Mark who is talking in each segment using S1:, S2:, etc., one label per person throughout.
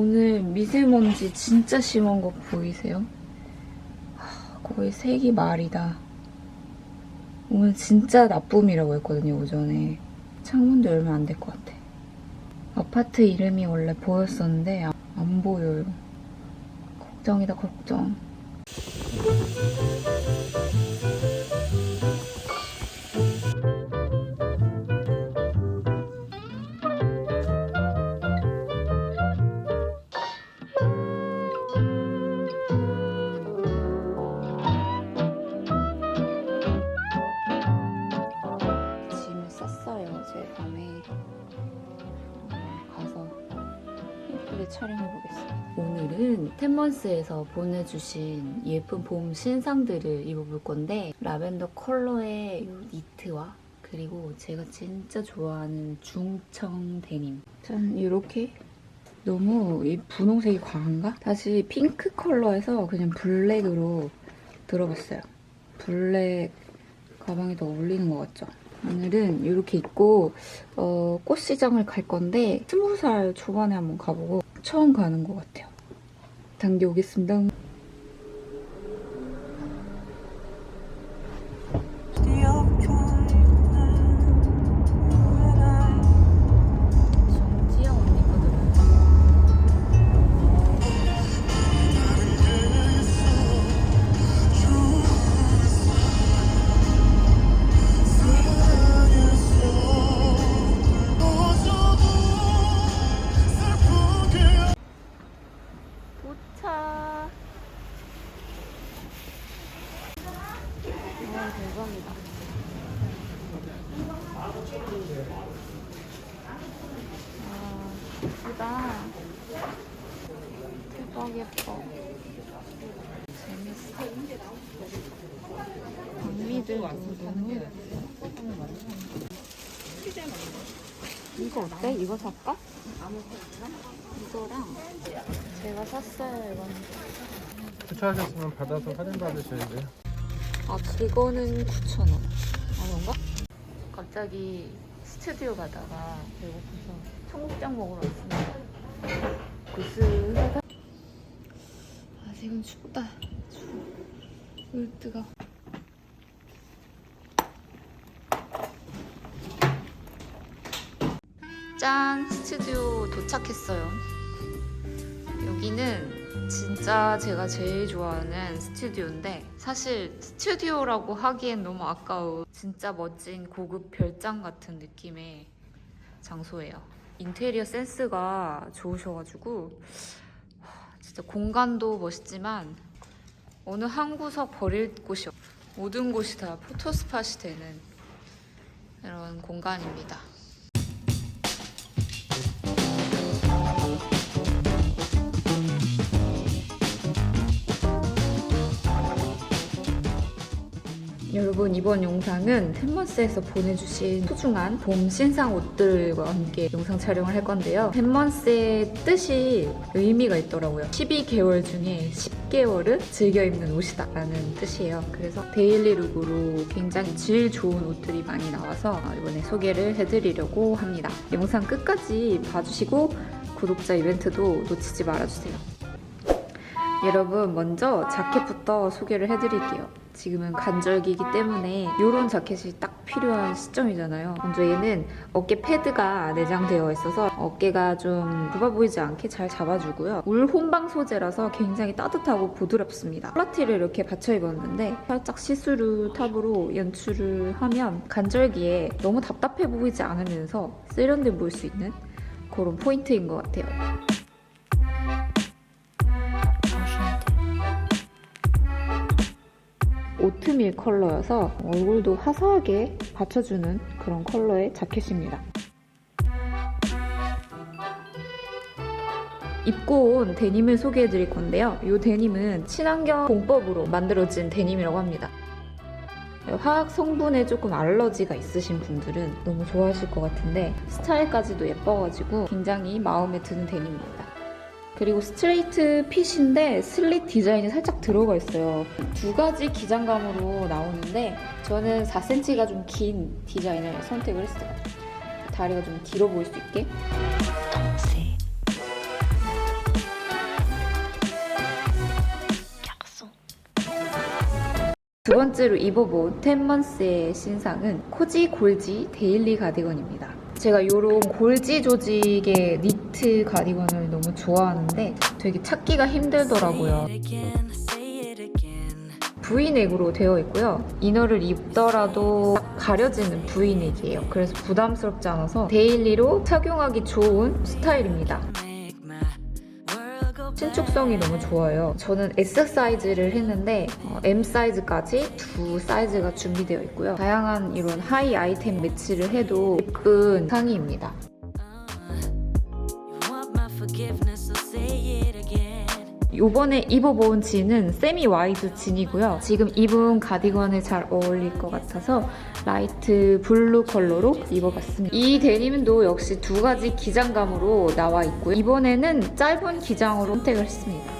S1: 오늘 미세먼지 진짜 심한 거 보이세요? 하, 거의 색이 말이다. 오늘 진짜 나쁨이라고 했거든요, 오전에. 창문도 열면 안 될 것 같아. 아파트 이름이 원래 보였었는데 아- 안 보여요. 걱정이다, 걱정. 쌌어요, 제 밤에. 가서 예쁘게 촬영해 보겠습니다. 오늘은 텐먼스에서 보내주신 예쁜 봄 신상들을 입어볼 건데 라벤더 컬러의 이 니트와 그리고 제가 진짜 좋아하는 중청 데님 짠 이렇게 너무 이 분홍색이 과한가? 다시 핑크 컬러에서 그냥 블랙으로 들어봤어요. 블랙 가방에 더 어울리는 것 같죠? 오늘은 이렇게 입고 어, 꽃시장을 갈 건데 스무 살 초반에 한번 가보고 처음 가는 것 같아요. 당겨오겠습니다. 예뻐. 재밌어. 박미들 너무 예뻐. 이거 어때? 이거 살까? 이거랑 제가 샀어요 이건
S2: 주차하셨으면 받아서 할인 받으셔야 돼요.
S1: 아 그거는 9,000원 아 그런가? 갑자기 스튜디오 가다가 배고파서 청국장 먹으러 왔습니다 아 지금 춥다. 추워 울 뜨거 짠 스튜디오 도착했어요. 여기는 진짜 제가 제일 좋아하는 스튜디오인데 사실 스튜디오라고 하기엔 너무 아까운 진짜 멋진 고급 별장 같은 느낌의 장소예요. 인테리어 센스가 좋으셔가지고 하, 진짜 공간도 멋있지만 어느 한 구석 버릴 곳이 없 모든 곳이 다 포토스팟이 되는 이런 공간입니다. 여러분 이번 영상은 템먼스에서 보내주신 소중한 봄 신상 옷들과 함께 영상 촬영을 할 건데요. 템먼스의 뜻이 의미가 있더라고요. 12개월 중에 10개월은 즐겨 입는 옷이다 라는 뜻이에요. 그래서 데일리 룩으로 굉장히 질 좋은 옷들이 많이 나와서 이번에 소개를 해드리려고 합니다. 영상 끝까지 봐주시고 구독자 이벤트도 놓치지 말아주세요. 여러분 먼저 자켓부터 소개를 해드릴게요. 지금은 간절기이기 때문에 이런 자켓이 딱 필요한 시점이잖아요. 먼저 얘는 어깨 패드가 내장되어 있어서 어깨가 좀 좁아 보이지 않게 잘 잡아주고요. 울 혼방 소재라서 굉장히 따뜻하고 부드럽습니다. 콜라티를 이렇게 받쳐 입었는데 살짝 시스루 탑으로 연출을 하면 간절기에 너무 답답해 보이지 않으면서 세련돼 보일 수 있는 그런 포인트인 것 같아요. 오트밀 컬러여서 얼굴도 화사하게 받쳐주는 그런 컬러의 자켓입니다. 입고 온 데님을 소개해 드릴 건데요. 이 데님은 친환경 공법으로 만들어진 데님이라고 합니다. 화학 성분에 조금 알러지가 있으신 분들은 너무 좋아하실 것 같은데 스타일까지도 예뻐가지고 굉장히 마음에 드는 데님입니다. 그리고 스트레이트 핏인데 슬릿 디자인이 살짝 들어가 있어요. 두 가지 기장감으로 나오는데 저는 4cm가 좀 긴 디자인을 선택을 했어요. 다리가 좀 길어 보일 수 있게. 두 번째로 입어본 텐먼스의 신상은 코지 골지 데일리 가디건입니다. 제가 이런 골지 조직의 니트 가디건을 너무 좋아하는데 되게 찾기가 힘들더라고요. V넥으로 되어 있고요. 이너를 입더라도 딱 가려지는 V넥이에요. 그래서 부담스럽지 않아서 데일리로 착용하기 좋은 스타일입니다. 신축성이 너무 좋아요. 저는 S 사이즈를 했는데 어, M 사이즈까지 두 사이즈가 준비되어 있고요. 다양한 이런 하이 아이템 매치를 해도 예쁜 상의입니다. 이번에 입어본 진은 세미 와이드 진이고요. 지금 입은 가디건에 잘 어울릴 것 같아서 라이트 블루 컬러로 입어봤습니다. 이 데님도 역시 두 가지 기장감으로 나와 있고요. 이번에는 짧은 기장으로 선택을 했습니다.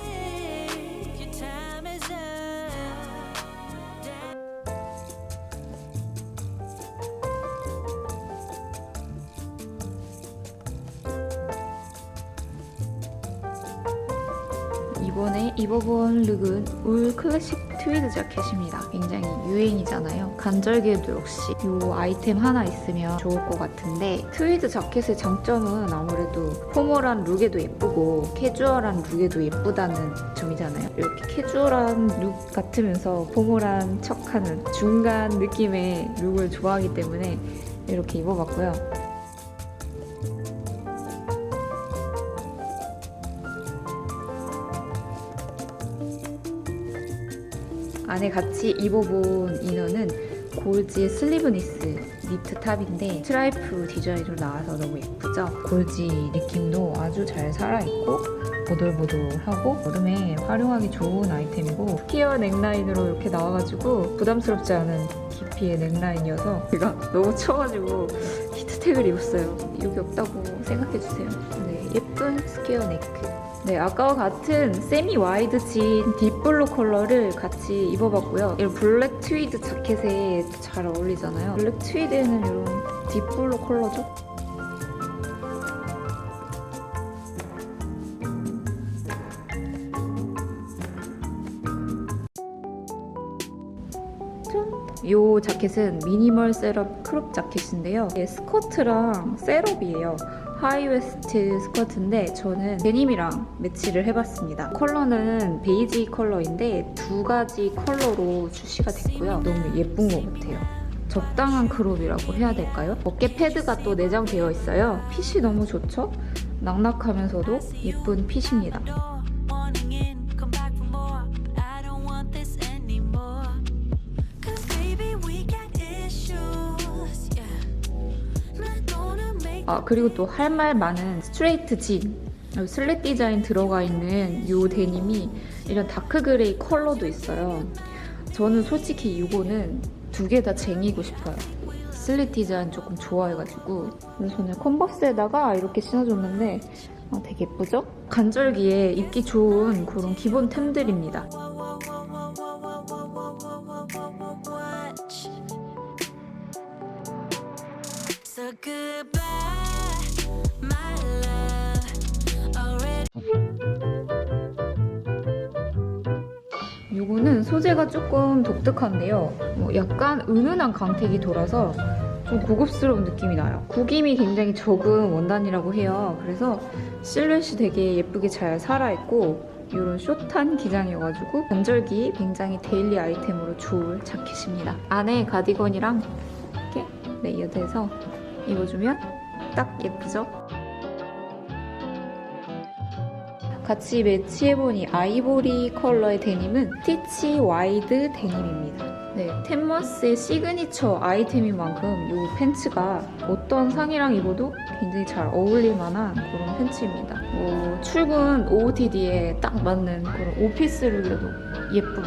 S1: 입어본 룩은 울 클래식 트위드 자켓입니다. 굉장히 유행이잖아요. 간절기에도 역시 이 아이템 하나 있으면 좋을 것 같은데 트위드 자켓의 장점은 아무래도 포멀한 룩에도 예쁘고 캐주얼한 룩에도 예쁘다는 점이잖아요. 이렇게 캐주얼한 룩 같으면서 포멀한 척하는 중간 느낌의 룩을 좋아하기 때문에 이렇게 입어봤고요. 안에 같이 입어본 이너는 골지의 슬리브니스 니트 탑인데 스트라이프 디자인으로 나와서 너무 예쁘죠? 골지 느낌도 아주 잘 살아있고 보들보들하고 여름에 활용하기 좋은 아이템이고 스퀘어 넥라인으로 이렇게 나와가지고 부담스럽지 않은 깊이의 넥라인이어서 제가 너무 추워가지고 히트텍을 입었어요. 여기 없다고 생각해주세요. 네, 예쁜 스퀘어 네크. 네, 아까와 같은 세미 와이드 진 딥블루 컬러를 같이 입어봤고요. 이 블랙 트위드 자켓에 잘 어울리잖아요. 블랙 트위드에는 이런 딥블루 컬러죠? 이 자켓은 미니멀 셋업 크롭 자켓인데요. 스커트랑 셋업이에요. 하이웨스트 스커트인데 저는 데님이랑 매치를 해봤습니다. 컬러는 베이지 컬러인데 두 가지 컬러로 출시가 됐고요. 너무 예쁜 것 같아요. 적당한 크롭이라고 해야 될까요? 어깨 패드가 또 내장되어 있어요. 핏이 너무 좋죠? 낙낙하면서도 예쁜 핏입니다. 아 그리고 또 할 말 많은 스트레이트 진 슬릿 디자인 들어가 있는 이 데님이 이런 다크 그레이 컬러도 있어요 저는 솔직히 이거는 두 개 다 쟁이고 싶어요 슬릿 디자인 조금 좋아해가지고 그래서 저는 컨버스에다가 이렇게 신어줬는데 아, 되게 예쁘죠? 간절기에 입기 좋은 그런 기본 템들입니다
S3: watch. So
S1: 이거는 소재가 조금 독특한데요. 뭐 약간 은은한 광택이 돌아서 좀 고급스러운 느낌이 나요. 구김이 굉장히 적은 원단이라고 해요. 그래서 실루엣이 되게 예쁘게 잘 살아있고 이런 숏한 기장이어가지고 간절기 굉장히 데일리 아이템으로 좋을 자켓입니다. 안에 가디건이랑 이렇게 레이어드해서 입어주면 딱 예쁘죠? 같이 매치해보니 아이보리 컬러의 데님은 스티치 와이드 데님입니다. 네, 템머스의 시그니처 아이템인 만큼 이 팬츠가 어떤 상이랑 입어도 굉장히 잘 어울릴 만한 그런 팬츠입니다. 뭐 출근 OOTD에 딱 맞는 그런 오피스 룩에도 예쁜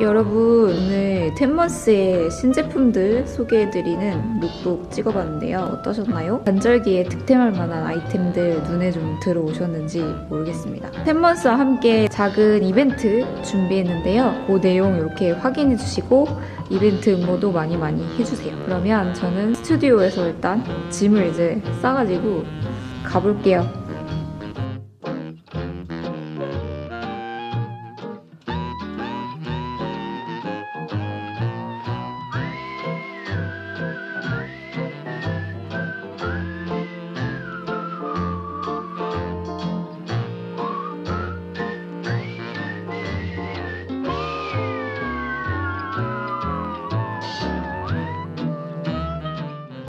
S1: 여러분 오늘 텐먼스의 신제품들 소개해드리는 룩북 찍어봤는데요. 어떠셨나요? 반절기에 득템할 만한 아이템들 눈에 좀 들어오셨는지 모르겠습니다. 텐먼스와 함께 작은 이벤트 준비했는데요. 그 내용 이렇게 확인해주시고 이벤트 응모도 많이 많이 해주세요. 그러면 저는 스튜디오에서 일단 짐을 이제 싸가지고 가볼게요.